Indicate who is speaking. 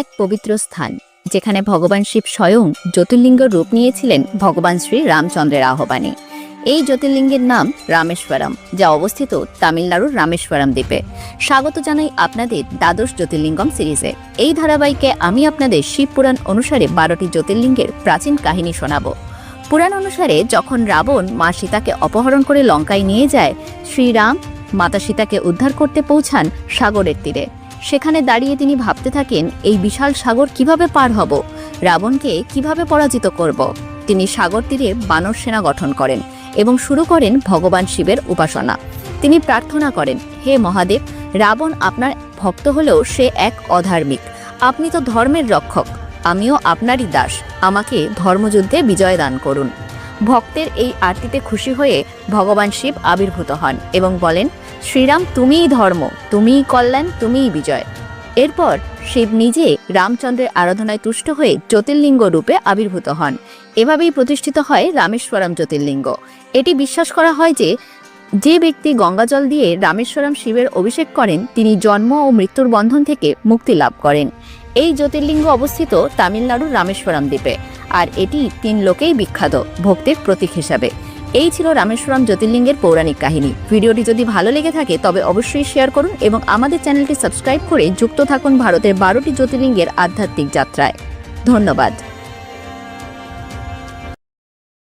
Speaker 1: এক পবিত্র স্থান, যেখানে ভগবান শিব স্বয়ং জ্যোতির্লিঙ্গ রূপ নিয়েছিলেন ভগবান শ্রী রামচন্দ্রের আহ্বানে। এই জ্যোতির্লিঙ্গের নাম রামেশ্বরম, যা অবস্থিত তামিলনাড়ুর রামেশ্বরম দ্বীপে। স্বাগত জানাই আপনাদের দ্বাদশ জ্যোতির্লিঙ্গম সিরিজে। এই ধারাবাহিকে আমি আপনাদের শিব পুরাণ অনুসারে বারোটি জ্যোতির্লিঙ্গের প্রাচীন কাহিনী শোনাব। পুরাণ অনুসারে যখন রাবণ মা সীতাকে অপহরণ করে লঙ্কায় নিয়ে যায়, শ্রীরাম মাতা সীতাকে উদ্ধার করতে পৌঁছান সাগরের তীরে। সেখানে দাঁড়িয়ে তিনি ভাবতে থাকেন, এই বিশাল সাগর কীভাবে পার হব? রাবণকে কীভাবে পরাজিত করব? তিনি সাগর তীরে বানর সেনা গঠন করেন এবং শুরু করেন ভগবান শিবের উপাসনা। তিনি প্রার্থনা করেন, হে মহাদেব, রাবণ আপনার ভক্ত হলেও সে এক অধার্মিক। আপনি তো ধর্মের রক্ষক, আমিও আপনারই দাস। আমাকে ধর্মযুদ্ধে বিজয় দান করুন। ভক্তের এই আরতিতে খুশি হয়ে ভগবান শিব আবির্ভূত হন এবং বলেন শ্রীরাম তুমিই ধর্ম, তুমিই কল্যাণ, তুমিই বিজয়। এরপর শিব নিজে রামচন্দ্রের আরাধনায় তুষ্ট হয়ে জ্যোতির্লিঙ্গ রূপে আবির্ভূত হন। এভাবেই প্রতিষ্ঠিত হয় রামেশ্বরম জ্যোতির্লিঙ্গ। এটি বিশ্বাস করা হয় যে যে ব্যক্তি গঙ্গাজল দিয়ে রামেশ্বরম শিবের অভিষেক করেন, তিনি জন্ম ও মৃত্যুর বন্ধন থেকে মুক্তি লাভ করেন। এই জ্যোতির্লিঙ্গ অবস্থিত তামিলনাড়ুর রামেশ্বরম দ্বীপে, আর এটি তিন লোকেই বিখ্যাত, ভক্তির প্রতীক হিসাবে। এই ছিল রামেশ্বরম জ্যোতির্লিঙ্গের পৌরাণিক কাহিনী। ভিডিওটি যদি ভালো লেগে থাকে, তবে অবশ্যই শেয়ার করুন এবং আমাদের চ্যানেলটি সাবস্ক্রাইব করে যুক্ত থাকুন ভারতের বারোটি জ্যোতির্লিঙ্গের আধ্যাত্মিক যাত্রায়। ধন্যবাদ।